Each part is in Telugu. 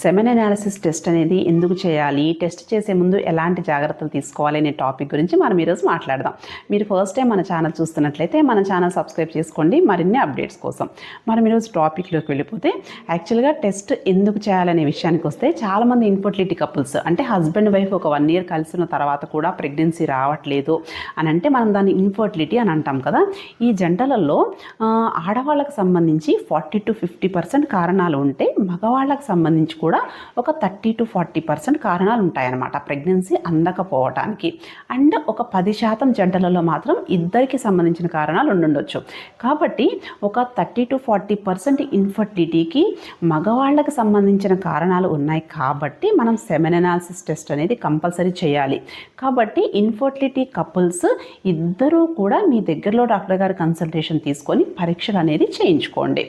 సెమెన్ అనాలిసిస్ టెస్ట్ అనేది ఎందుకు చేయాలి? టెస్ట్ చేసే ముందు ఎలాంటి జాగ్రత్తలు తీసుకోవాలి అనే టాపిక్ గురించి మనం ఈరోజు మాట్లాడదాం. మీరు ఫస్ట్ టైం మన ఛానల్ చూస్తున్నట్లయితే మన ఛానల్ సబ్స్క్రైబ్ చేసుకోండి. మరిన్ని అప్డేట్స్ కోసం మనం ఈరోజు టాపిక్లోకి వెళ్ళిపోతే యాక్చువల్గా టెస్ట్ ఎందుకు చేయాలనే విషయానికి వస్తే చాలామంది ఇన్ఫర్టిలిటీ కపుల్స్ అంటే హస్బెండ్ వైఫ్ ఒక వన్ ఇయర్ కలిసిన తర్వాత కూడా ప్రెగ్నెన్సీ రావట్లేదు అని అంటే మనం దాన్ని ఇన్ఫర్టిలిటీ అని అంటాం కదా. ఈ జంటలలో ఆడవాళ్ళకు సంబంధించి ఫార్టీ టు ఫిఫ్టీ పర్సెంట్ కారణాలు ఉంటే మగవాళ్ళకి సంబంధించి కూడా ఒక థర్టీ టు ఫార్టీ పర్సెంట్ కారణాలు ఉంటాయన్నమాట ప్రెగ్నెన్సీ అందకపోవటానికి. అండ్ ఒక పది శాతం జంటలలో మాత్రం ఇద్దరికి సంబంధించిన కారణాలు ఉండుండొచ్చు. కాబట్టి ఒక థర్టీ టు ఫార్టీ పర్సెంట్ ఇన్ఫర్టిలిటీకి మగవాళ్ళకి సంబంధించిన కారణాలు ఉన్నాయి కాబట్టి మనం సెమెన్ అనాలిసిస్ టెస్ట్ అనేది కంపల్సరీ చేయాలి. కాబట్టి ఇన్ఫర్టిలిటీ కపుల్స్ ఇద్దరూ కూడా మీ దగ్గరలో డాక్టర్ గారి కన్సల్టేషన్ తీసుకొని పరీక్షలు అనేది చేయించుకోండి.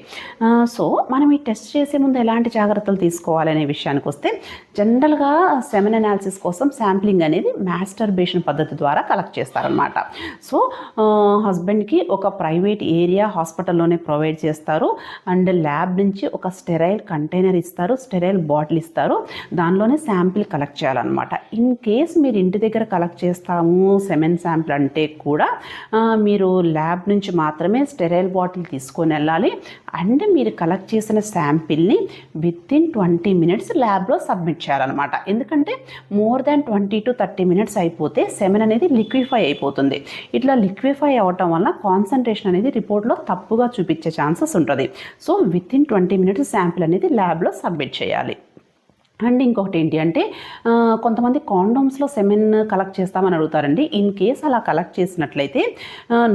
సో మనం ఈ టెస్ట్ చేసే ముందు ఎలాంటి జాగ్రత్తలు తీసుకోవాలి? తీసుకోవాలనే విషయానికి వస్తే జనరల్గా సెమెన్ అనాలిసిస్ కోసం శాంప్లింగ్ అనేది మాస్టర్బేషన్ పద్ధతి ద్వారా కలెక్ట్ చేస్తారనమాట సో హస్బెండ్కి ఒక ప్రైవేట్ ఏరియా హాస్పిటల్లోనే ప్రొవైడ్ చేస్తారు. అండ్ ల్యాబ్ నుంచి ఒక స్టెరైల్ కంటైనర్ ఇస్తారు స్టెరైల్ బాటిల్ ఇస్తారు. దానిలోనే శాంపిల్ కలెక్ట్ చేయాలన్నమాట. ఇన్ కేస్ మీరు ఇంటి దగ్గర కలెక్ట్ చేస్తాము సెమెన్ శాంపిల్ అంటే కూడా మీరు ల్యాబ్ నుంచి మాత్రమే స్టెరైల్ బాటిల్ తీసుకొని వెళ్ళాలి. అండ్ మీరు కలెక్ట్ చేసిన శాంపిల్ని విత్ ఇన్ ట్వంటీ మినిట్స్ ల్యాబ్లో సబ్మిట్ చేయాలన్నమాట. ఎందుకంటే more than twenty to thirty minutes అయిపోతే సెమెన్ అనేది లిక్విఫై అయిపోతుంది. ఇట్లా లిక్విఫై అవ్వటం వల్ల కాన్సన్ట్రేషన్ అనేది రిపోర్ట్లో తప్పుగా చూపించే ఛాన్సెస్ ఉంటుంది. So within twenty minutes sample అనేది ల్యాబ్లో సబ్మిట్ చేయాలి. అండ్ ఇంకొకటి ఏంటి అంటే కొంతమంది కాండోమ్స్లో సెమెన్ కలెక్ట్ చేస్తామని అడుగుతారండి. ఇన్ కేస్ అలా కలెక్ట్ చేసినట్లయితే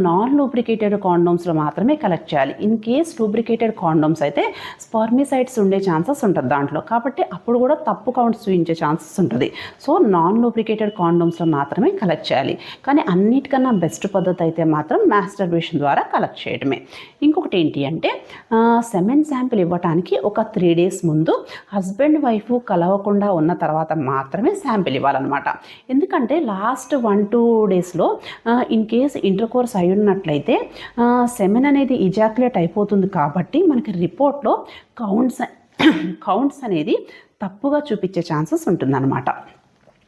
నాన్ లూబ్రికేటెడ్ కాండోమ్స్లో మాత్రమే కలెక్ట్ చేయాలి. ఇన్ కేస్ లూబ్రికేటెడ్ కాండోమ్స్ అయితే స్పర్మిసైడ్స్ ఉండే ఛాన్సెస్ ఉంటుంది దాంట్లో. కాబట్టి అప్పుడు కూడా తప్పు కౌంట్స్ చూపించే ఛాన్సెస్ ఉంటుంది. సో నాన్ లూబ్రికేటెడ్ కాండోమ్స్లో మాత్రమే కలెక్ట్ చేయాలి. కానీ అన్నిటికన్నా బెస్ట్ పద్ధతి అయితే మాత్రం మాస్టర్బేషన్ ద్వారా కలెక్ట్ చేయడమే. ఇంకొకటి ఏంటి అంటే సెమెన్ శాంపిల్ ఇవ్వడానికి ఒక త్రీ డేస్ ముందు హస్బెండ్ వైఫ్ కలవకుండా ఉన్న తర్వాత మాత్రమే శాంపిల్ ఇవ్వాలన్నమాట. ఎందుకంటే లాస్ట్ వన్ టూ డేస్లో ఇన్ కేస్ ఇంటర్ కోర్స్ అయి ఉన్నట్లయితే సెమెన్ అనేది ఇజాక్యులేట్ అయిపోతుంది కాబట్టి మనకి రిపోర్ట్లో కౌంట్స్ కౌంట్స్ అనేది తప్పుగా చూపించే ఛాన్సెస్ ఉంటుందన్నమాట.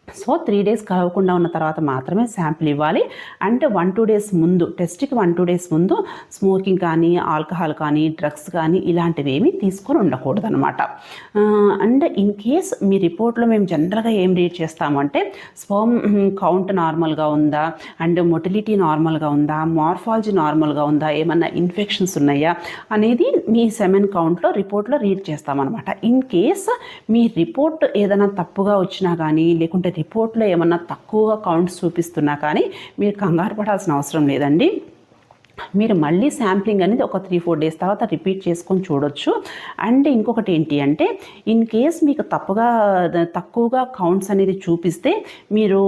సో త్రీ డేస్ కలవకుండా ఉన్న తర్వాత మాత్రమే శాంపిల్ ఇవ్వాలి. అంటే వన్ టూ డేస్ ముందు టెస్ట్కి వన్ టూ డేస్ ముందు స్మోకింగ్ కానీ ఆల్కహాల్ కానీ డ్రగ్స్ కానీ ఇలాంటివి ఏమీ తీసుకొని ఉండకూడదు అనమాట అండ్ ఇన్ కేస్ మీ రిపోర్ట్లో మేము జనరల్గా ఏం రీడ్ చేస్తామంటే స్పోమ్ కౌంట్ నార్మల్గా ఉందా? అండ్ మొటిలిటీ నార్మల్గా ఉందా? మార్ఫాలజీ నార్మల్గా ఉందా? ఏమన్నా ఇన్ఫెక్షన్స్ ఉన్నాయా? అనేది మీ సెమెన్ కౌంట్లో రిపోర్ట్లో రీడ్ చేస్తామన్నమాట. ఇన్ కేస్ మీ రిపోర్ట్ ఏదైనా తప్పుగా వచ్చినా కానీ లేకుంటే రిపోర్ట్లో ఏమన్నా తక్కువగా కౌంట్స్ చూపిస్తున్నా కానీ మీరు కంగారు పడాల్సిన అవసరం లేదండి. మీరు మళ్ళీ శాంప్లింగ్ అనేది ఒక త్రీ ఫోర్ డేస్ తర్వాత రిపీట్ చేసుకొని చూడొచ్చు. అండ్ ఇంకొకటి ఏంటి అంటే ఇన్ కేస్ మీకు తప్పుగా తక్కువగా కౌంట్స్ అనేది చూపిస్తే మీరు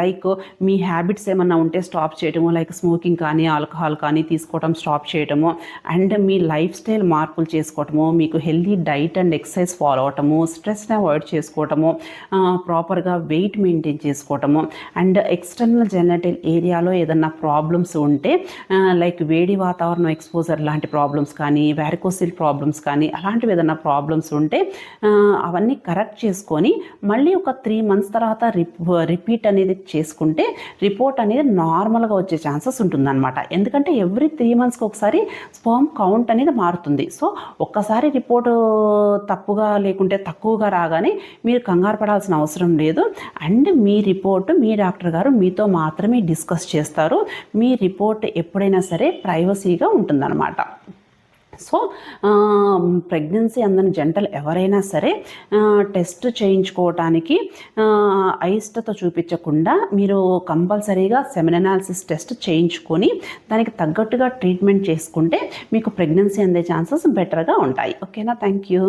లైక్ మీ హ్యాబిట్స్ ఏమన్నా ఉంటే స్టాప్ చేయడము లైక్ స్మోకింగ్ కానీ ఆల్కహాల్ కానీ తీసుకోవడం స్టాప్ చేయడము అండ్ మీ లైఫ్ స్టైల్ మార్పులు చేసుకోవటము మీకు healthy diet and exercise follow అవటము స్ట్రెస్ని అవాయిడ్ చేసుకోవటము ప్రాపర్గా వెయిట్ మెయింటైన్ చేసుకోవటము అండ్ ఎక్స్టర్నల్ జెనటల్ ఏరియాలో ఏదన్నా ప్రాబ్లమ్స్ ఉంటే లైక్ వేడి వాతావరణం ఎక్స్పోజర్ లాంటి ప్రాబ్లమ్స్ కానీ వ్యారికోసిల్ ప్రాబ్లమ్స్ కానీ అలాంటివి ఏదైనా ప్రాబ్లమ్స్ ఉంటే అవన్నీ కరెక్ట్ చేసుకొని మళ్ళీ ఒక త్రీ మంత్స్ తర్వాత రిప్ రిపీట్ అనేది చేసుకుంటే రిపోర్ట్ అనేది నార్మల్గా వచ్చే ఛాన్సెస్ ఉంటుందన్నమాట. ఎందుకంటే ఎవ్రీ త్రీ మంత్స్కి ఒకసారి స్పర్మ్ కౌంట్ అనేది మారుతుంది. సో ఒక్కసారి రిపోర్ట్ తప్పుగా లేకుంటే తక్కువగా రాగానే మీరు కంగారు పడాల్సిన అవసరం లేదు. అండ్ మీ రిపోర్ట్ మీ డాక్టర్ గారు మీతో మాత్రమే డిస్కస్ చేస్తారు. మీ రిపోర్ట్ ఎప్పుడైనా సరే ప్రైవసీగా ఉంటుందన్నమాట. సో ప్రెగ్నెన్సీ అందని జంటలు ఎవరైనా సరే టెస్ట్ చేయించుకోవటానికి అయిష్టత చూపించకుండా మీరు కంపల్సరీగా సెమినాలిసిస్ టెస్ట్ చేయించుకొని దానికి తగ్గట్టుగా ట్రీట్మెంట్ చేసుకుంటే మీకు ప్రెగ్నెన్సీ అందే ఛాన్సెస్ బెటర్గా ఉంటాయి. ఓకేనా? Thank you